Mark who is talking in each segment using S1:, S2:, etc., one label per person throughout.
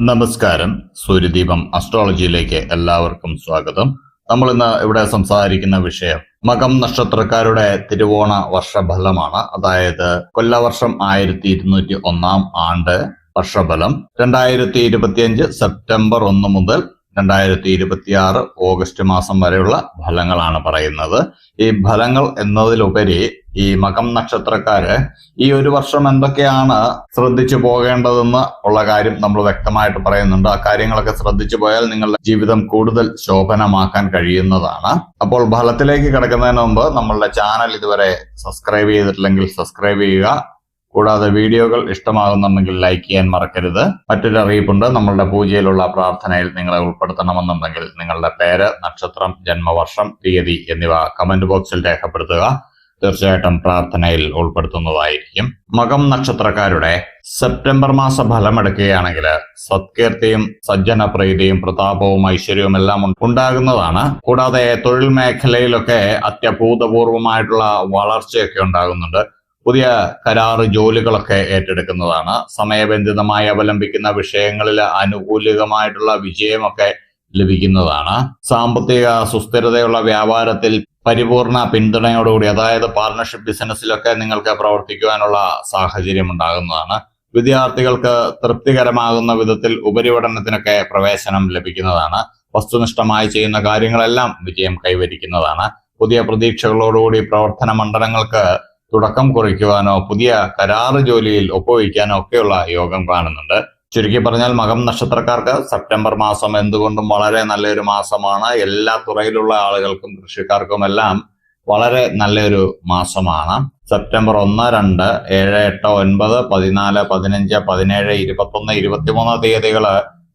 S1: നമസ്കാരം. സൂര്യദീപം അസ്ട്രോളജിയിലേക്ക് എല്ലാവർക്കും സ്വാഗതം. നമ്മൾ ഇന്ന് ഇവിടെ സംസാരിക്കുന്ന വിഷയം മകം നക്ഷത്രക്കാരുടെ തിരുവോണ വർഷഫലമാണ്. അതായത് കൊല്ലവർഷം ആയിരത്തി ഇരുന്നൂറ്റി ഒന്നാം ആണ്ട് വർഷഫലം. രണ്ടായിരത്തി ഇരുപത്തിയഞ്ച് സെപ്റ്റംബർ ഒന്ന് മുതൽ രണ്ടായിരത്തി ഇരുപത്തിയാറ് ഓഗസ്റ്റ് മാസം വരെയുള്ള ഫലങ്ങളാണ് പറയുന്നത്. ഈ ഫലങ്ങൾ എന്നതിലുപരി ഈ മകം നക്ഷത്രക്കാര് ഈ ഒരു വർഷം എന്തൊക്കെയാണ് ശ്രദ്ധിച്ചു പോകേണ്ടതെന്ന് ഉള്ള കാര്യം നമ്മൾ വ്യക്തമായിട്ട് പറയുന്നുണ്ട്. ആ കാര്യങ്ങളൊക്കെ ശ്രദ്ധിച്ചു പോയാൽ നിങ്ങളുടെ ജീവിതം കൂടുതൽ ശോഭനമാക്കാൻ കഴിയുന്നതാണ്. അപ്പോൾ ഫലത്തിലേക്ക് കിടക്കുന്നതിന് മുമ്പ് നമ്മളുടെ ചാനൽ ഇതുവരെ സബ്സ്ക്രൈബ് ചെയ്തിട്ടില്ലെങ്കിൽ സബ്സ്ക്രൈബ് ചെയ്യുക. കൂടാതെ വീഡിയോകൾ ഇഷ്ടമാകുന്നുണ്ടെങ്കിൽ ലൈക്ക് ചെയ്യാൻ മറക്കരുത്. മറ്റൊരു അറിയിപ്പുണ്ട്. നമ്മളുടെ പൂജയിലുള്ള പ്രാർത്ഥനയിൽ നിങ്ങളെ ഉൾപ്പെടുത്തണമെന്നുണ്ടെങ്കിൽ നിങ്ങളുടെ പേര് നക്ഷത്രം ജന്മവർഷം തീയതി എന്നിവ കമന്റ് ബോക്സിൽ രേഖപ്പെടുത്തുക. തീർച്ചയായിട്ടും പ്രാർത്ഥനയിൽ ഉൾപ്പെടുത്തുന്നതായിരിക്കും. മകം നക്ഷത്രക്കാരുടെ സെപ്റ്റംബർ മാസ ഫലമെടുക്കുകയാണെങ്കിൽ സത്കീർത്തിയും സജ്ജനപ്രീതിയും പ്രതാപവും ഐശ്വര്യവും എല്ലാം ഉണ്ടാകുന്നതാണ്. കൂടാതെ തൊഴിൽ മേഖലയിലൊക്കെ അത്യഭൂതപൂർവമായിട്ടുള്ള വളർച്ചയൊക്കെ ഉണ്ടാകുന്നുണ്ട്. പുതിയ കരാർ ജോലികളൊക്കെ ഏറ്റെടുക്കുന്നതാണ്. സമയബന്ധിതമായി അവലംബിക്കുന്ന വിഷയങ്ങളിൽ അനുകൂലികമായിട്ടുള്ള വിജയമൊക്കെ ലഭിക്കുന്നതാണ്. സാമ്പത്തിക സുസ്ഥിരതയുള്ള വ്യാപാരത്തിൽ പരിപൂർണ പിന്തുണയോടുകൂടി അതായത് പാർട്ണർഷിപ്പ് ബിസിനസ്സിലൊക്കെ നിങ്ങൾക്ക് പ്രവർത്തിക്കുവാനുള്ള സാഹചര്യം ഉണ്ടാകുന്നതാണ്. വിദ്യാർത്ഥികൾക്ക് തൃപ്തികരമാകുന്ന വിധത്തിൽ ഉപരിപഠനത്തിനൊക്കെ പ്രവേശനം ലഭിക്കുന്നതാണ്. വസ്തുനിഷ്ഠമായി ചെയ്യുന്ന കാര്യങ്ങളെല്ലാം വിജയം കൈവരിക്കുന്നതാണ്. പുതിയ പ്രതീക്ഷകളോടുകൂടി പ്രവർത്തന മണ്ഡലങ്ങൾക്ക് തുടക്കം കുറിക്കുവാനോ പുതിയ കരാറ് ജോലിയിൽ ഒപ്പുവയ്ക്കാനോ ഒക്കെയുള്ള യോഗം കാണുന്നുണ്ട്. ചുരുക്കി പറഞ്ഞാൽ മകം നക്ഷത്രക്കാർക്ക് സെപ്റ്റംബർ മാസം എന്തുകൊണ്ടും വളരെ നല്ലൊരു മാസമാണ്. എല്ലാ തുറയിലുള്ള ആളുകൾക്കും കൃഷിക്കാർക്കും എല്ലാം വളരെ നല്ലൊരു മാസമാണ്. സെപ്റ്റംബർ ഒന്ന് രണ്ട് ഏഴ് എട്ട് ഒൻപത് പതിനാല് പതിനഞ്ച് പതിനേഴ് ഇരുപത്തൊന്ന് ഇരുപത്തിമൂന്ന് തീയതികൾ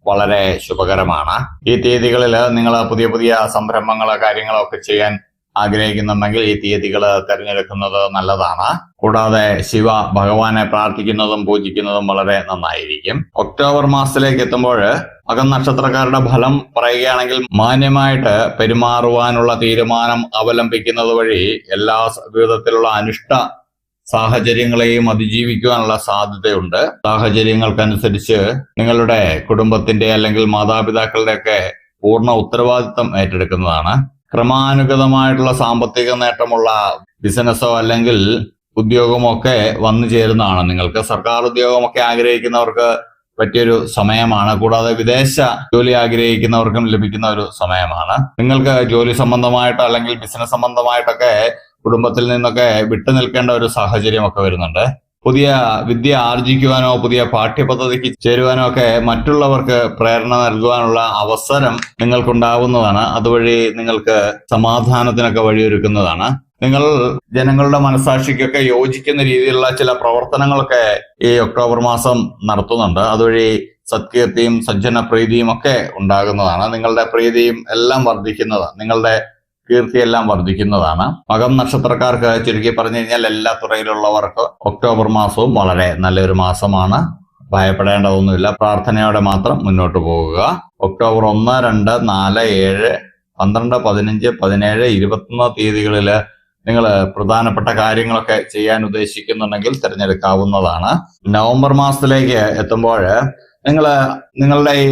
S1: വളരെ ശുഭകരമാണ്. ഈ തീയതികളിൽ നിങ്ങൾ പുതിയ പുതിയ സംരംഭങ്ങൾ കാര്യങ്ങളൊക്കെ ചെയ്യാൻ ആഗ്രഹിക്കുന്നുണ്ടെങ്കിൽ ഈ തീയതികൾ തിരഞ്ഞെടുക്കുന്നത് നല്ലതാണ്. കൂടാതെ ശിവ ഭഗവാനെ പ്രാർത്ഥിക്കുന്നതും പൂജിക്കുന്നതും വളരെ നന്നായിരിക്കും. ഒക്ടോബർ മാസത്തിലേക്ക് എത്തുമ്പോൾ അകം നക്ഷത്രക്കാരുടെ ഫലം പറയുകയാണെങ്കിൽ മാന്യമായിട്ട് പെരുമാറുവാനുള്ള തീരുമാനം അവലംബിക്കുന്നത് വഴി എല്ലാ വിധത്തിലുള്ള അനിഷ്ട സാഹചര്യങ്ങളെയും അതിജീവിക്കുവാനുള്ള സാധ്യതയുണ്ട്. സാഹചര്യങ്ങൾക്കനുസരിച്ച് നിങ്ങളുടെ കുടുംബത്തിന്റെ അല്ലെങ്കിൽ മാതാപിതാക്കളുടെയൊക്കെ പൂർണ ഉത്തരവാദിത്തം ഏറ്റെടുക്കുന്നതാണ്. ക്രമാനുഗതമായിട്ടുള്ള സാമ്പത്തിക നേട്ടമുള്ള ബിസിനസ്സോ അല്ലെങ്കിൽ ഉദ്യോഗമോ ഒക്കെ വന്നു ചേരുന്നതാണ്. നിങ്ങൾക്ക് സർക്കാർ ഉദ്യോഗമൊക്കെ ആഗ്രഹിക്കുന്നവർക്ക് പറ്റിയൊരു സമയമാണ്. കൂടാതെ വിദേശ ജോലി ആഗ്രഹിക്കുന്നവർക്കും ലഭിക്കുന്ന ഒരു സമയമാണ്. നിങ്ങൾക്ക് ജോലി സംബന്ധമായിട്ടോ അല്ലെങ്കിൽ ബിസിനസ് സംബന്ധമായിട്ടൊക്കെ കുടുംബത്തിൽ നിന്നൊക്കെ വിട്ടു നിൽക്കേണ്ട ഒരു സാഹചര്യമൊക്കെ വരുന്നുണ്ട്. പുതിയ വിദ്യ ആർജിക്കുവാനോ പുതിയ പാഠ്യപദ്ധതിക്ക് ചേരുവാനോ ഒക്കെ മറ്റുള്ളവർക്ക് പ്രേരണ നൽകുവാനുള്ള അവസരം നിങ്ങൾക്കുണ്ടാവുന്നതാണ്. അതുവഴി നിങ്ങൾക്ക് സമാധാനത്തിനൊക്കെ വഴിയൊരുക്കുന്നതാണ്. നിങ്ങൾ ജനങ്ങളുടെ മനസാക്ഷിക്കൊക്കെ യോജിക്കുന്ന രീതിയിലുള്ള ചില പ്രവർത്തനങ്ങളൊക്കെ ഈ ഒക്ടോബർ മാസം നടത്തുന്നുണ്ട്. അതുവഴി സത്കീർത്തിയും സജ്ജന പ്രീതിയും ഒക്കെ ഉണ്ടാകുന്നതാണ്. നിങ്ങളുടെ പ്രീതിയും എല്ലാം വർദ്ധിക്കുന്നതാണ്. നിങ്ങളുടെ കീർത്തിയെല്ലാം വർദ്ധിക്കുന്നതാണ്. മകം നക്ഷത്രക്കാർക്ക് ചുരുക്കി പറഞ്ഞു കഴിഞ്ഞാൽ എല്ലാ തുറയിലുള്ളവർക്ക് ഒക്ടോബർ മാസവും വളരെ നല്ലൊരു മാസമാണ്. ഭയപ്പെടേണ്ടതൊന്നുമില്ല. പ്രാർത്ഥനയോടെ മാത്രം മുന്നോട്ട് പോകുക. ഒക്ടോബർ ഒന്ന് രണ്ട് നാല് ഏഴ് പന്ത്രണ്ട് പതിനഞ്ച് പതിനേഴ് ഇരുപത്തൊന്ന് തീയതികളിൽ നിങ്ങൾ പ്രധാനപ്പെട്ട കാര്യങ്ങളൊക്കെ ചെയ്യാൻ ഉദ്ദേശിക്കുന്നുണ്ടെങ്കിൽ തിരഞ്ഞെടുക്കാവുന്നതാണ്. നവംബർ മാസത്തിലേക്ക് എത്തുമ്പോൾ നിങ്ങൾ നിങ്ങളുടെ ഈ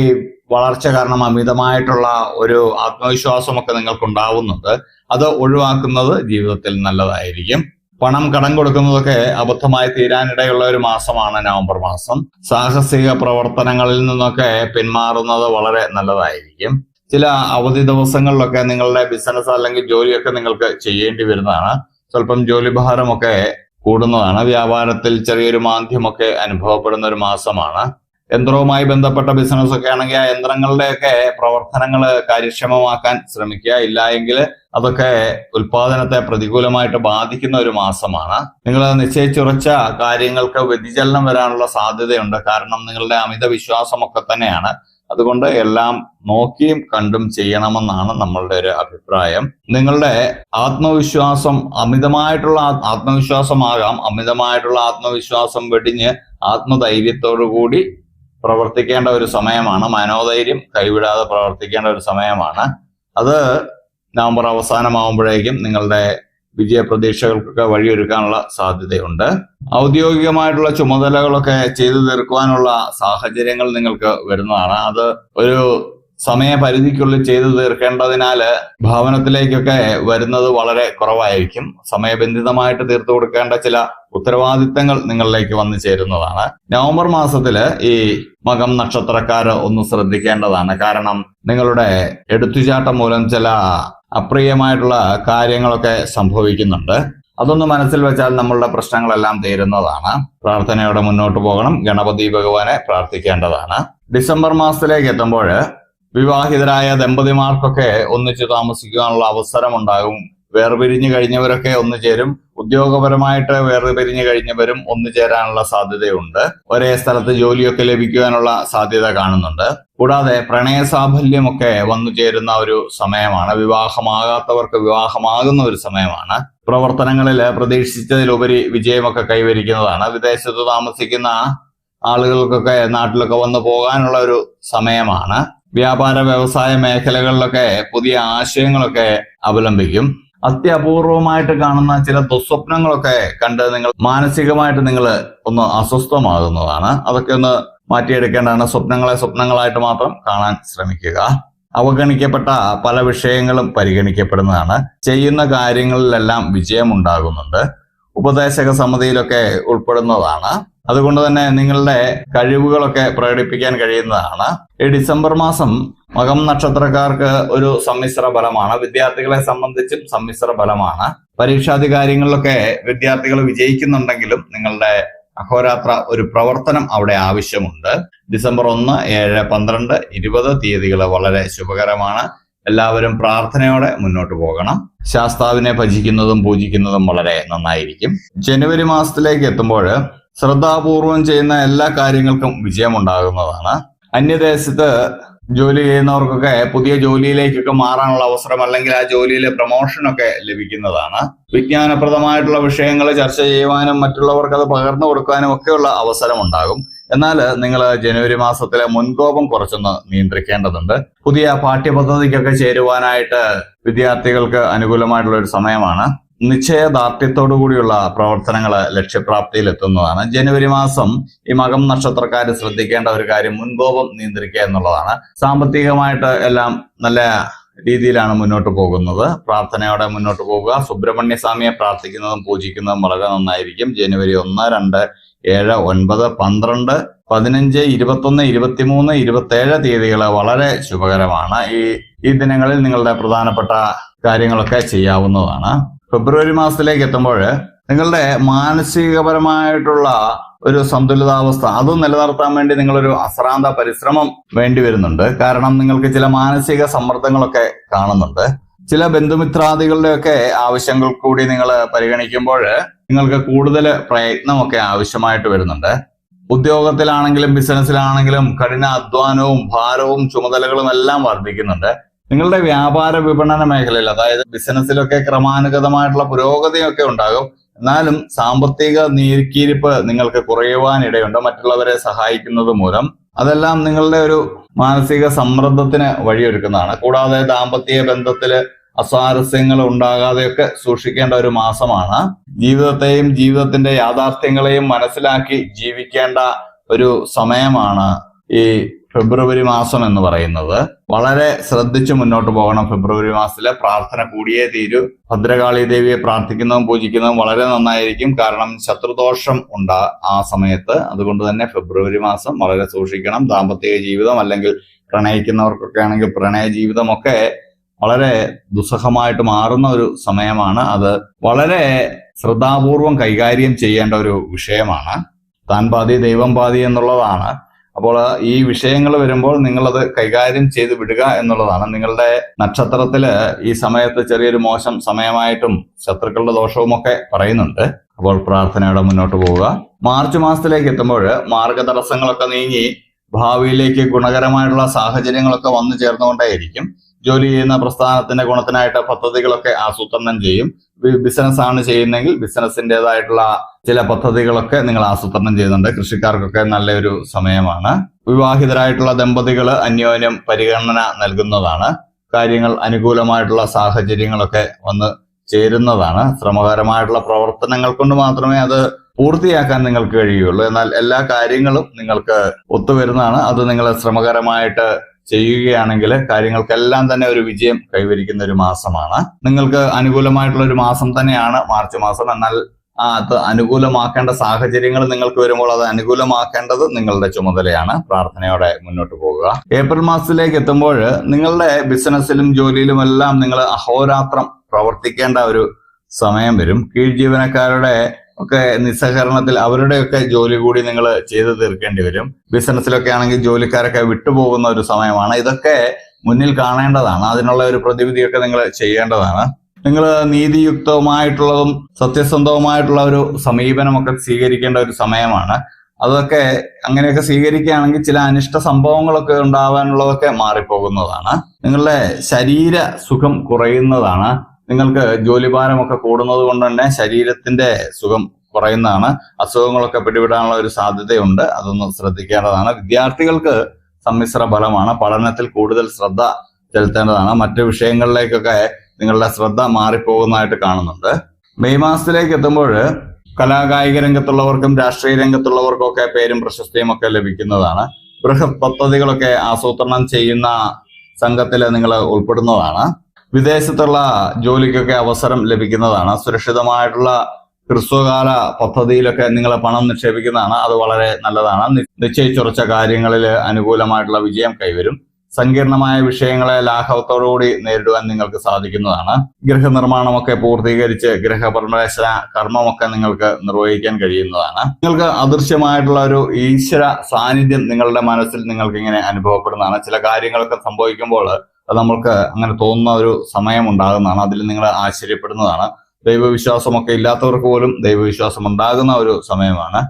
S1: വളർച്ച കാരണം അമിതമായിട്ടുള്ള ഒരു ആത്മവിശ്വാസമൊക്കെ നിങ്ങൾക്ക് ഉണ്ടാവുന്നത് അത് ഒഴിവാക്കുന്നത് ജീവിതത്തിൽ നല്ലതായിരിക്കും. പണം കടം കൊടുക്കുന്നതൊക്കെ അബദ്ധമായി തീരാനിടയുള്ള ഒരു മാസമാണ് നവംബർ മാസം. സാഹസിക പ്രവർത്തനങ്ങളിൽ നിന്നൊക്കെ പിന്മാറുന്നത് വളരെ നല്ലതായിരിക്കും. ചില അവധി ദിവസങ്ങളിലൊക്കെ നിങ്ങളുടെ ബിസിനസ് അല്ലെങ്കിൽ ജോലിയൊക്കെ നിങ്ങൾക്ക് ചെയ്യേണ്ടി വരുന്നതാണ്. സ്വല്പം ജോലി ഭാരമൊക്കെ കൂടുന്നതാണ്. വ്യാപാരത്തിൽ ചെറിയൊരു മാന്ദ്യമൊക്കെ അനുഭവപ്പെടുന്ന ഒരു മാസമാണ്. യന്ത്രവുമായി ബന്ധപ്പെട്ട ബിസിനസ് ഒക്കെ ആണെങ്കിൽ ആ യന്ത്രങ്ങളുടെയൊക്കെ പ്രവർത്തനങ്ങൾ കാര്യക്ഷമമാക്കാൻ ശ്രമിക്കുക. ഇല്ല എങ്കിൽ അതൊക്കെ ഉൽപാദനത്തെ പ്രതികൂലമായിട്ട് ബാധിക്കുന്ന ഒരു മാസമാണ്. നിങ്ങൾ നിശ്ചയിച്ചുറച്ച കാര്യങ്ങൾക്ക് വ്യതിചലനം വരാനുള്ള സാധ്യതയുണ്ട്. കാരണം നിങ്ങളുടെ അമിത വിശ്വാസമൊക്കെ തന്നെയാണ്. അതുകൊണ്ട് എല്ലാം നോക്കിയും കണ്ടും ചെയ്യണമെന്നാണ് നമ്മളുടെ ഒരു അഭിപ്രായം. നിങ്ങളുടെ ആത്മവിശ്വാസം അമിതമായിട്ടുള്ള ആത്മവിശ്വാസമാകാം. അമിതമായിട്ടുള്ള ആത്മവിശ്വാസം വെടിഞ്ഞ് ആത്മധൈര്യത്തോടു കൂടി പ്രവർത്തിക്കേണ്ട ഒരു സമയമാണ്. മനോധൈര്യം കൈവിടാതെ പ്രവർത്തിക്കേണ്ട ഒരു സമയമാണ്. അത് നവംബർ അവസാനമാകുമ്പോഴേക്കും നിങ്ങളുടെ വിജയ പ്രതീക്ഷകൾക്കൊക്കെ വഴിയൊരുക്കാനുള്ള സാധ്യതയുണ്ട്. ഔദ്യോഗികമായിട്ടുള്ള ചുമതലകളൊക്കെ ചെയ്തു തീർക്കുവാനുള്ള സാഹചര്യങ്ങൾ നിങ്ങൾക്ക് വരുന്നതാണ്. അത് ഒരു സമയപരിധിക്കുള്ളിൽ ചെയ്തു തീർക്കേണ്ടതിനാൽ ഭവനത്തിലേക്കൊക്കെ വരുന്നത് വളരെ കുറവായിരിക്കും. സമയബന്ധിതമായിട്ട് തീർത്തു കൊടുക്കേണ്ട ചില ഉത്തരവാദിത്തങ്ങൾ നിങ്ങളിലേക്ക് വന്നു ചേരുന്നതാണ്. നവംബർ മാസത്തിൽ ഈ മകം നക്ഷത്രക്കാര് ഒന്ന് ശ്രദ്ധിക്കേണ്ടതാണ്. കാരണം നിങ്ങളുടെ എടുത്തുചാട്ടം മൂലം ചില അപ്രിയമായിട്ടുള്ള കാര്യങ്ങളൊക്കെ സംഭവിക്കുന്നുണ്ട്. അതൊന്ന് മനസ്സിൽ വെച്ചാൽ നമ്മളുടെ പ്രശ്നങ്ങളെല്ലാം തീരുന്നതാണ്. പ്രാർത്ഥനയോടെ മുന്നോട്ട് പോകണം. ഗണപതി ഭഗവാനെ പ്രാർത്ഥിക്കേണ്ടതാണ്. ഡിസംബർ മാസത്തിലേക്ക് എത്തുമ്പോൾ വിവാഹിതരായ ദമ്പതിമാർക്കൊക്കെ ഒന്നിച്ചു താമസിക്കാനുള്ള അവസരം ഉണ്ടാകും വേർപിരിഞ്ഞു കഴിഞ്ഞവരൊക്കെ ഒന്നു ചേരും. ഉദ്യോഗപരമായിട്ട് വേർപിരിഞ്ഞു കഴിഞ്ഞവരും ഒന്നു ചേരാനുള്ള സാധ്യതയുണ്ട്. ഒരേ സ്ഥലത്ത് ജോലിയൊക്കെ ലഭിക്കുവാനുള്ള സാധ്യത കാണുന്നുണ്ട്. കൂടാതെ പ്രണയ സാഫല്യമൊക്കെ വന്നു ചേരുന്ന ഒരു സമയമാണ്. വിവാഹമാകാത്തവർക്ക് വിവാഹമാകുന്ന ഒരു സമയമാണ്. പ്രവർത്തനങ്ങളിൽ പ്രതീക്ഷിച്ചതിലുപരി വിജയമൊക്കെ കൈവരിക്കുന്നതാണ്. വിദേശത്ത് താമസിക്കുന്ന ആളുകൾക്കൊക്കെ നാട്ടിലൊക്കെ വന്നു പോകാനുള്ള ഒരു സമയമാണ്. വ്യാപാര വ്യവസായ മേഖലകളിലൊക്കെ പുതിയ ആശയങ്ങളൊക്കെ അവലംബിക്കും. അത്യപൂർവമായിട്ട് കാണുന്ന ചില ദുസ്വപ്നങ്ങളൊക്കെ കണ്ട് നിങ്ങൾ മാനസികമായിട്ട് നിങ്ങൾ ഒന്ന് അസ്വസ്ഥമാകുന്നതാണ്. അതൊക്കെ ഒന്ന് മാറ്റിയെടുക്കേണ്ടതാണ്. സ്വപ്നങ്ങളെ സ്വപ്നങ്ങളായിട്ട് മാത്രം കാണാൻ ശ്രമിക്കുക. അവഗണിക്കപ്പെട്ട പല വിഷയങ്ങളും പരിഗണിക്കപ്പെടുന്നതാണ്. ചെയ്യുന്ന കാര്യങ്ങളിലെല്ലാം വിജയമുണ്ടാകുന്നുണ്ട്. ഉപദേശക സമിതിയിലൊക്കെ ഉൾപ്പെടുന്നതാണ്. അതുകൊണ്ട് തന്നെ നിങ്ങളുടെ കഴിവുകളൊക്കെ പ്രകടിപ്പിക്കാൻ കഴിയുന്നതാണ്. ഈ ഡിസംബർ മാസം മകം നക്ഷത്രക്കാർക്ക് ഒരു സമ്മിശ്ര ഫലമാണ്. വിദ്യാർത്ഥികളെ സംബന്ധിച്ചും സമ്മിശ്ര ഫലമാണ്. പരീക്ഷാധികാര്യങ്ങളിലൊക്കെ വിദ്യാർത്ഥികൾ വിജയിക്കുന്നുണ്ടെങ്കിലും നിങ്ങളുടെ അഹോരാത്ര ഒരു പ്രവർത്തനം അവിടെ ആവശ്യമുണ്ട്. ഡിസംബർ ഒന്ന് ഏഴ് പന്ത്രണ്ട് ഇരുപത് തീയതികൾ വളരെ ശുഭകരമാണ്. എല്ലാവരും പ്രാർത്ഥനയോടെ മുന്നോട്ട് പോകണം. ശാസ്താവിനെ ഭജിക്കുന്നതും പൂജിക്കുന്നതും വളരെ നന്നായിരിക്കും. ജനുവരി മാസത്തിലേക്ക് എത്തുമ്പോൾ ശ്രദ്ധാപൂർവം ചെയ്യുന്ന എല്ലാ കാര്യങ്ങൾക്കും വിജയമുണ്ടാകുന്നതാണ്. അന്യദേശത്ത് ജോലി ചെയ്യുന്നവർക്കൊക്കെ പുതിയ ജോലിയിലേക്കൊക്കെ മാറാനുള്ള അവസരം അല്ലെങ്കിൽ ആ ജോലിയിലെ പ്രൊമോഷനൊക്കെ ലഭിക്കുന്നതാണ്. വിജ്ഞാനപ്രദമായിട്ടുള്ള വിഷയങ്ങൾ ചർച്ച ചെയ്യുവാനും മറ്റുള്ളവർക്ക് അത് പകർന്നു കൊടുക്കാനും ഒക്കെയുള്ള അവസരം ഉണ്ടാകും എന്നാൽ നിങ്ങൾ ജനുവരി മാസത്തിലെ മുൻകോപം കുറച്ചൊന്ന് നിയന്ത്രിക്കേണ്ടതുണ്ട്. പുതിയ പാഠ്യപദ്ധതിക്കൊക്കെ ചേരുവാനായിട്ട് വിദ്യാർത്ഥികൾക്ക് അനുകൂലമായിട്ടുള്ള ഒരു സമയമാണ്. നിശ്ചയദാർഢ്യത്തോടു കൂടിയുള്ള പ്രവർത്തനങ്ങൾ ലക്ഷ്യപ്രാപ്തിയിൽ എത്തുന്നതാണ് ജനുവരി മാസം ഈ മകം നക്ഷത്രക്കാർ ശ്രദ്ധിക്കേണ്ട ഒരു കാര്യം മുൻകോപം നിയന്ത്രിക്കുക എന്നുള്ളതാണ്. സാമ്പത്തികമായിട്ട് എല്ലാം നല്ല രീതിയിലാണ് മുന്നോട്ട് പോകുന്നത്. പ്രാർത്ഥനയോടെ മുന്നോട്ട് പോകുക. സുബ്രഹ്മണ്യ സ്വാമിയെ പ്രാർത്ഥിക്കുന്നതും പൂജിക്കുന്നതും വളരെ നന്നായിരിക്കും. ജനുവരി ഒന്ന് രണ്ട് ഏഴ് ഒൻപത് പന്ത്രണ്ട് പതിനഞ്ച് ഇരുപത്തൊന്ന് ഇരുപത്തിമൂന്ന് ഇരുപത്തേഴ് തീയതികൾ വളരെ ശുഭകരമാണ്. ഈ ഈ ദിനങ്ങളിൽ നിങ്ങളുടെ പ്രധാനപ്പെട്ട കാര്യങ്ങളൊക്കെ ചെയ്യാവുന്നതാണ്. ഫെബ്രുവരി മാസത്തിലേക്ക് എത്തുമ്പോൾ നിങ്ങളുടെ മാനസികപരമായിട്ടുള്ള ഒരു സന്തുലിതാവസ്ഥ അത് നിലനിർത്താൻ വേണ്ടി നിങ്ങളൊരു അശ്രാന്ത പരിശ്രമം വേണ്ടി വരുന്നുണ്ട്. കാരണം നിങ്ങൾക്ക് ചില മാനസിക സമ്മർദ്ദങ്ങളൊക്കെ കാണുന്നുണ്ട്. ചില ബന്ധുമിത്രാദികളുടെയൊക്കെ ആവശ്യങ്ങൾ കൂടി നിങ്ങൾ പരിഗണിക്കുമ്പോൾ നിങ്ങൾക്ക് കൂടുതൽ പ്രയത്നമൊക്കെ ആവശ്യമായിട്ട് വരുന്നുണ്ട്. ഉദ്യോഗത്തിലാണെങ്കിലും ബിസിനസ്സിലാണെങ്കിലും കഠിന അധ്വാനവും ഭാരവും ചുമതലകളും എല്ലാം വർദ്ധിക്കുന്നുണ്ട്. നിങ്ങളുടെ വ്യാപാര വിപണന മേഖലയിൽ അതായത് ബിസിനസ്സിലൊക്കെ ക്രമാനുഗതമായിട്ടുള്ള പുരോഗതിയൊക്കെ ഉണ്ടാകും. എന്നാലും സാമ്പത്തിക നീർക്കിരിപ്പ് നിങ്ങൾക്ക് കുറയുവാനിടയുണ്ട് മറ്റുള്ളവരെ സഹായിക്കുന്നത് മൂലം അതെല്ലാം നിങ്ങളുടെ ഒരു മാനസിക സമ്മർദ്ദത്തിന് വഴിയൊരുക്കുന്നതാണ്. കൂടാതെ ദാമ്പത്യ ബന്ധത്തിൽ അസ്വാരസ്യങ്ങൾ ഉണ്ടാകാതെയൊക്കെ സൂക്ഷിക്കേണ്ട ഒരു മാസമാണ്. ജീവിതത്തെയും ജീവിതത്തിന്റെ യാഥാർത്ഥ്യങ്ങളെയും മനസ്സിലാക്കി ജീവിക്കേണ്ട ഒരു സമയമാണ് ഈ ഫെബ്രുവരി മാസം എന്ന് പറയുന്നത്. വളരെ ശ്രദ്ധിച്ച് മുന്നോട്ട് പോകണം. ഫെബ്രുവരി മാസത്തിലെ പ്രാർത്ഥന കൂടിയേ തീരൂ. ഭദ്രകാളി ദേവിയെ പ്രാർത്ഥിക്കുന്നതും പൂജിക്കുന്നതും വളരെ നന്നായിരിക്കും. കാരണം ശത്രുദോഷം ഉണ്ട് ആ സമയത്ത്. അതുകൊണ്ട് തന്നെ ഫെബ്രുവരി മാസം വളരെ സൂക്ഷിക്കണം. ദാമ്പത്യ ജീവിതം അല്ലെങ്കിൽ പ്രണയിക്കുന്നവർക്കൊക്കെ ആണെങ്കിൽ പ്രണയ ജീവിതമൊക്കെ വളരെ ദുസ്സഹമായിട്ട് മാറുന്ന ഒരു സമയമാണ്. അത് വളരെ ശ്രദ്ധാപൂർവം കൈകാര്യം ചെയ്യേണ്ട ഒരു വിഷയമാണ്. താൻ പാതി ദൈവം പാതി എന്നുള്ളതാണ്. അപ്പോൾ ഈ വിഷയങ്ങൾ വരുമ്പോൾ നിങ്ങളത് കൈകാര്യം ചെയ്ത് വിടുക എന്നുള്ളതാണ്. നിങ്ങളുടെ നക്ഷത്രത്തിൽ ഈ സമയത്ത് ചെറിയൊരു മോശം സമയമായിട്ടും ശത്രുക്കളുടെ ദോഷവും ഒക്കെ പറയുന്നുണ്ട്. അപ്പോൾ പ്രാർത്ഥനയോടെ മുന്നോട്ട് പോവുക. മാർച്ച് മാസത്തിലേക്ക് എത്തുമ്പോൾ മാർഗതടസ്സങ്ങളൊക്കെ നീങ്ങി ഭാവിയിലേക്ക് ഗുണകരമായിട്ടുള്ള സാഹചര്യങ്ങളൊക്കെ വന്നു ചേർന്നുകൊണ്ടേയിരിക്കും. ജോലി ചെയ്യുന്ന പ്രസ്ഥാനത്തിന്റെ ഗുണത്തിനായിട്ട് പദ്ധതികളൊക്കെ ആസൂത്രണം ചെയ്യും. ബിസിനസ് ആണ് ചെയ്യുന്നതെങ്കിൽ ബിസിനസിന്റെതായിട്ടുള്ള ചില പദ്ധതികളൊക്കെ നിങ്ങൾ ആസൂത്രണം ചെയ്യുന്നുണ്ട്. കൃഷിക്കാർക്കൊക്കെ നല്ലൊരു സമയമാണ്. വിവാഹിതരായിട്ടുള്ള ദമ്പതികൾ അന്യോന്യം പരിഗണന നൽകുന്നതാണ്. കാര്യങ്ങൾ അനുകൂലമായിട്ടുള്ള സാഹചര്യങ്ങളൊക്കെ വന്ന് ചേരുന്നതാണ്. ശ്രമകരമായിട്ടുള്ള പ്രവർത്തനങ്ങൾ കൊണ്ട് മാത്രമേ അത് പൂർത്തിയാക്കാൻ നിങ്ങൾക്ക് കഴിയുള്ളൂ. എന്നാൽ എല്ലാ കാര്യങ്ങളും നിങ്ങൾക്ക് ഒത്തുവരുന്നതാണ്. അത് നിങ്ങൾ ശ്രമകരമായിട്ട് ചെയ്യുകയാണെങ്കിൽ കാര്യങ്ങൾക്കെല്ലാം തന്നെ ഒരു വിജയം കൈവരിക്കുന്ന ഒരു മാസമാണ്. നിങ്ങൾക്ക് അനുകൂലമായിട്ടുള്ള ഒരു മാസം തന്നെയാണ് മാർച്ച് മാസം. എന്നാൽ അത് അനുകൂലമാക്കേണ്ട സാഹചര്യങ്ങൾ നിങ്ങൾക്ക് വരുമ്പോൾ അത് അനുകൂലമാക്കേണ്ടത് നിങ്ങളുടെ ചുമതലയാണ്. പ്രാർത്ഥനയോടെ മുന്നോട്ട് പോകുക. ഏപ്രിൽ മാസത്തിലേക്ക് എത്തുമ്പോൾ നിങ്ങളുടെ ബിസിനസ്സിലും ജോലിയിലും എല്ലാം നിങ്ങൾ അഹോരാത്രം പ്രവർത്തിക്കേണ്ട ഒരു സമയം വരും. കീഴ് ജീവനക്കാരുടെ ഒക്കെ നിസ്സഹകരണത്തിൽ അവരുടെയൊക്കെ ജോലി കൂടി നിങ്ങൾ ചെയ്തു തീർക്കേണ്ടി വരും. ബിസിനസ്സിലൊക്കെ ആണെങ്കിൽ ജോലിക്കാരൊക്കെ വിട്ടുപോകുന്ന ഒരു സമയമാണ്. ഇതൊക്കെ മുന്നിൽ കാണേണ്ടതാണ്. അതിനുള്ള ഒരു പ്രതിവിധിയൊക്കെ നിങ്ങൾ ചെയ്യേണ്ടതാണ്. നിങ്ങൾ നീതിയുക്തവുമായിട്ടുള്ളതും സത്യസന്ധവുമായിട്ടുള്ള ഒരു സമീപനമൊക്കെ സ്വീകരിക്കേണ്ട ഒരു സമയമാണ്. അതൊക്കെ അങ്ങനെയൊക്കെ സ്വീകരിക്കുകയാണെങ്കിൽ ചില അനിഷ്ട സംഭവങ്ങളൊക്കെ ഉണ്ടാവാനുള്ളതൊക്കെ മാറിപ്പോകുന്നതാണ്. നിങ്ങളുടെ ശരീര സുഖം കുറയുന്നതാണ്. നിങ്ങൾക്ക് ജോലിഭാരമൊക്കെ കൂടുന്നത് കൊണ്ട് തന്നെ ശരീരത്തിന്റെ സുഖം കുറയുന്നതാണ്. അസുഖങ്ങളൊക്കെ പിടിപെടാനുള്ള ഒരു സാധ്യതയുണ്ട്. അതൊന്ന് ശ്രദ്ധിക്കേണ്ടതാണ്. വിദ്യാർത്ഥികൾക്ക് സമ്മിശ്ര ഫലമാണ്. പഠനത്തിൽ കൂടുതൽ ശ്രദ്ധ ചെലുത്തേണ്ടതാണ്. മറ്റു വിഷയങ്ങളിലേക്കൊക്കെ നിങ്ങളുടെ ശ്രദ്ധ മാറിപ്പോകുന്നതായിട്ട് കാണുന്നുണ്ട്. മെയ് മാസത്തിലേക്ക് എത്തുമ്പോൾ കലാകായിക രംഗത്തുള്ളവർക്കും രാഷ്ട്രീയ രംഗത്തുള്ളവർക്കും ഒക്കെ പേരും പ്രശസ്തിയും ഒക്കെ ലഭിക്കുന്നതാണ്. ബൃഹത് പദ്ധതികളൊക്കെ ആസൂത്രണം ചെയ്യുന്ന സംഘത്തിൽ നിങ്ങൾ ഉൾപ്പെടുന്നതാണ്. വിദേശത്തുള്ള ജോലിക്കൊക്കെ അവസരം ലഭിക്കുന്നതാണ്. സുരക്ഷിതമായിട്ടുള്ള ഹ്രസ്വകാല പദ്ധതിയിലൊക്കെ നിങ്ങൾ പണം നിക്ഷേപിക്കുന്നതാണ്. അത് വളരെ നല്ലതാണ്. നിശ്ചയിച്ചുറച്ച കാര്യങ്ങളിൽ അനുകൂലമായിട്ടുള്ള വിജയം കൈവരും. സങ്കീർണമായ വിഷയങ്ങളെ ലാഘവത്തോടുകൂടി നേരിടുവാൻ നിങ്ങൾക്ക് സാധിക്കുന്നതാണ്. ഗൃഹനിർമ്മാണമൊക്കെ പൂർത്തീകരിച്ച് ഗൃഹപരമേശന കർമ്മമൊക്കെ നിങ്ങൾക്ക് നിർവഹിക്കാൻ കഴിയുന്നതാണ്. നിങ്ങൾക്ക് അദൃശ്യമായിട്ടുള്ള ഒരു ഈശ്വര സാന്നിധ്യം നിങ്ങളുടെ മനസ്സിൽ നിങ്ങൾക്ക് ഇങ്ങനെ അനുഭവപ്പെടുന്നതാണ്. ചില കാര്യങ്ങളൊക്കെ സംഭവിക്കുമ്പോൾ നമ്മൾക്ക് അങ്ങനെ തോന്നുന്ന ഒരു സമയം ഉണ്ടാകുന്നതാണ് അതിൽ നിങ്ങൾ ആശ്ചര്യപ്പെടുന്നതാണ്. ദൈവവിശ്വാസമൊക്കെ ഇല്ലാത്തവർക്ക് പോലും ദൈവവിശ്വാസം ഉണ്ടാകുന്ന ഒരു സമയമാണ്.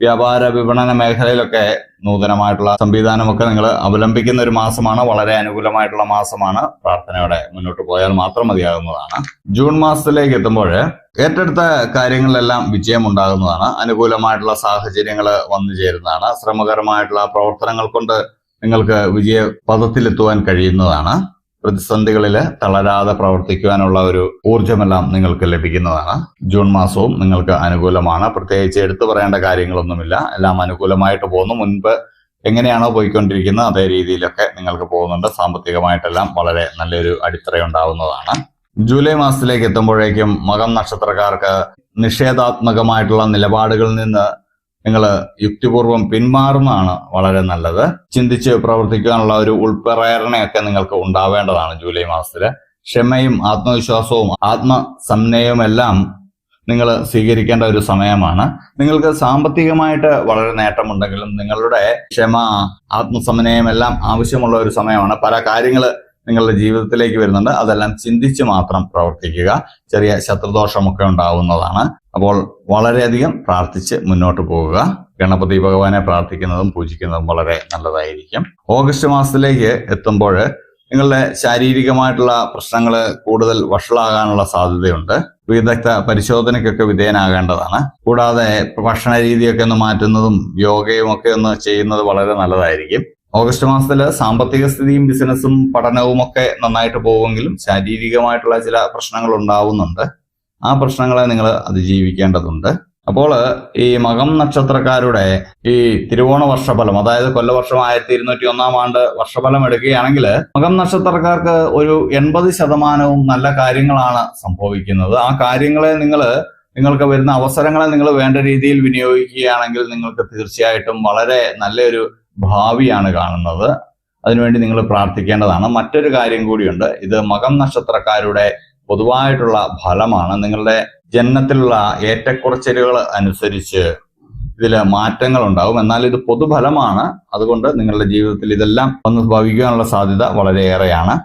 S1: വ്യാപാര വിപണന മേഖലയിലൊക്കെ നൂതനമായിട്ടുള്ള സംവിധാനമൊക്കെ നിങ്ങൾ അവലംബിക്കുന്ന ഒരു മാസമാണ്. വളരെ അനുകൂലമായിട്ടുള്ള മാസമാണ്. പ്രാർത്ഥനയോടെ മുന്നോട്ട് പോയാൽ മാത്രം മതിയാകുന്നതാണ്. ജൂൺ മാസത്തിലേക്ക് എത്തുമ്പോൾ ഏറ്റെടുത്ത കാര്യങ്ങളിലെല്ലാം വിജയം ഉണ്ടാകുന്നതാണ് അനുകൂലമായിട്ടുള്ള സാഹചര്യങ്ങൾ വന്നു ചേരുന്നതാണ്. ശ്രമകരമായിട്ടുള്ള പ്രവർത്തനങ്ങൾ കൊണ്ട് നിങ്ങൾക്ക് വിജയ പദത്തിലെത്തുവാൻ കഴിയുന്നതാണ്. പ്രതിസന്ധികളിൽ തളരാതെ പ്രവർത്തിക്കുവാനുള്ള ഒരു ഊർജമെല്ലാം നിങ്ങൾക്ക് ലഭിക്കുന്നതാണ്. ജൂൺ മാസവും നിങ്ങൾക്ക് അനുകൂലമാണ്. പ്രത്യേകിച്ച് എടുത്തു പറയേണ്ട കാര്യങ്ങളൊന്നുമില്ല. എല്ലാം അനുകൂലമായിട്ട് പോകുന്നു. മുൻപ് എങ്ങനെയാണോ പോയിക്കൊണ്ടിരിക്കുന്നത് അതേ രീതിയിലൊക്കെ നിങ്ങൾക്ക് പോകുന്നുണ്ട്. സാമ്പത്തികമായിട്ടെല്ലാം വളരെ നല്ലൊരു അടിത്തറ ഉണ്ടാവുന്നതാണ് ജൂലൈ മാസത്തിലേക്ക് എത്തുമ്പോഴേക്കും മകം നക്ഷത്രക്കാർക്ക് നിഷേധാത്മകമായിട്ടുള്ള നിലപാടുകളിൽ നിന്ന് നിങ്ങൾ യുക്തിപൂർവം പിന്മാറുന്നതാണ് വളരെ നല്ലത്. ചിന്തിച്ച് പ്രവർത്തിക്കാനുള്ള ഒരു ഉൾപ്രേരണയൊക്കെ നിങ്ങൾക്ക് ഉണ്ടാവേണ്ടതാണ് ജൂലൈ മാസത്തിൽ. ക്ഷമയും ആത്മവിശ്വാസവും ആത്മസംനയവും എല്ലാം നിങ്ങൾ സ്വീകരിക്കേണ്ട ഒരു സമയമാണ്. നിങ്ങൾക്ക് സാമ്പത്തികമായിട്ട് വളരെ നേട്ടമുണ്ടെങ്കിലും നിങ്ങളുടെ ക്ഷമ ആത്മസമനയം എല്ലാം ആവശ്യമുള്ള ഒരു സമയമാണ്. പല കാര്യങ്ങൾ നിങ്ങളുടെ ജീവിതത്തിലേക്ക് വരുന്നുണ്ട്. അതെല്ലാം ചിന്തിച്ച് മാത്രം പ്രവർത്തിക്കുക. ചെറിയ ശത്രുദോഷമൊക്കെ ഉണ്ടാവുന്നതാണ്. അപ്പോൾ വളരെയധികം പ്രാർത്ഥിച്ച് മുന്നോട്ട് പോവുക. ഗണപതി ഭഗവാനെ പ്രാർത്ഥിക്കുന്നതും പൂജിക്കുന്നതും വളരെ നല്ലതായിരിക്കും. ഓഗസ്റ്റ് മാസത്തിലേക്ക് എത്തുമ്പോൾ നിങ്ങളുടെ ശാരീരികമായിട്ടുള്ള പ്രശ്നങ്ങൾ കൂടുതൽ വഷളാകാനുള്ള സാധ്യതയുണ്ട്. വിദഗ്ധ പരിശോധനയ്ക്കൊക്കെ വിധേയനാകേണ്ടതാണ്. കൂടാതെ ഭക്ഷണ രീതിയൊക്കെ ഒന്ന് മാറ്റുന്നതും യോഗയും ഒക്കെ ഒന്ന് ചെയ്യുന്നത് വളരെ നല്ലതായിരിക്കും. ഓഗസ്റ്റ് മാസത്തിൽ സാമ്പത്തിക സ്ഥിതിയും ബിസിനസ്സും പഠനവും ഒക്കെ നന്നായിട്ട് പോകുമെങ്കിലും ശാരീരികമായിട്ടുള്ള ചില പ്രശ്നങ്ങൾ ഉണ്ടാവുന്നുണ്ട്. ആ പ്രശ്നങ്ങളെ നിങ്ങൾ അതിജീവിക്കേണ്ടതുണ്ട്. അപ്പോൾ ഈ മകം നക്ഷത്രക്കാരുടെ ഈ തിരുവോണ വർഷഫലം അതായത് കൊല്ലവർഷം ആയിരത്തി ഇരുന്നൂറ്റി ഒന്നാം ആണ്ട് വർഷഫലം എടുക്കുകയാണെങ്കിൽ മകം നക്ഷത്രക്കാർക്ക് ഒരു എൺപത് ശതമാനവും നല്ല കാര്യങ്ങളാണ് സംഭവിക്കുന്നത്. ആ കാര്യങ്ങളെ നിങ്ങൾ നിങ്ങൾക്ക് വരുന്ന അവസരങ്ങളെ നിങ്ങൾ വേണ്ട രീതിയിൽ വിനിയോഗിക്കുകയാണെങ്കിൽ നിങ്ങൾക്ക് തീർച്ചയായിട്ടും വളരെ നല്ലൊരു ഭാവിയാണ് കാണുന്നത്. അതിനുവേണ്ടി നിങ്ങൾ പ്രാർത്ഥിക്കേണ്ടതാണ്. മറ്റൊരു കാര്യം കൂടിയുണ്ട്. ഇത് മകം നക്ഷത്രക്കാരുടെ പൊതുവായിട്ടുള്ള ഫലമാണ്. നിങ്ങളുടെ ജനനത്തിലുള്ള ഏറ്റക്കുറച്ചിലുകൾ അനുസരിച്ച് ഇതിൽ മാറ്റങ്ങൾ ഉണ്ടാകും എന്നാൽ ഇത് പൊതുഫലമാണ്. അതുകൊണ്ട് നിങ്ങളുടെ ജീവിതത്തിൽ ഇതെല്ലാം ഒന്ന് ഭവിക്കാനുള്ള സാധ്യത വളരെയേറെയാണ്.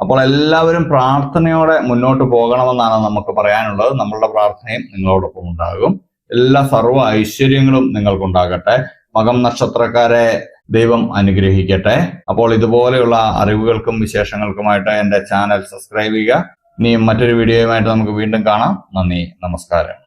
S1: അപ്പോൾ എല്ലാവരും പ്രാർത്ഥനയോടെ മുന്നോട്ട് പോകണമെന്നാണ് നമുക്ക് പറയാനുള്ളത്. നമ്മളുടെ പ്രാർത്ഥനയും നിങ്ങളോടൊപ്പം ഉണ്ടാകും. എല്ലാ സർവ ഐശ്വര്യങ്ങളും നിങ്ങൾക്കുണ്ടാകട്ടെ. മകം നക്ഷത്രക്കാരെ ദൈവം അനുഗ്രഹിക്കട്ടെ. അപ്പോൾ ഇതുപോലെയുള്ള അറിവുകൾക്കും വിശേഷങ്ങൾക്കുമായിട്ട് എന്റെ ചാനൽ സബ്സ്ക്രൈബ് ചെയ്യുക. ഇനിയും മറ്റൊരു വീഡിയോയുമായിട്ട് നമുക്ക് വീണ്ടും കാണാം. നന്ദി നമസ്കാരം.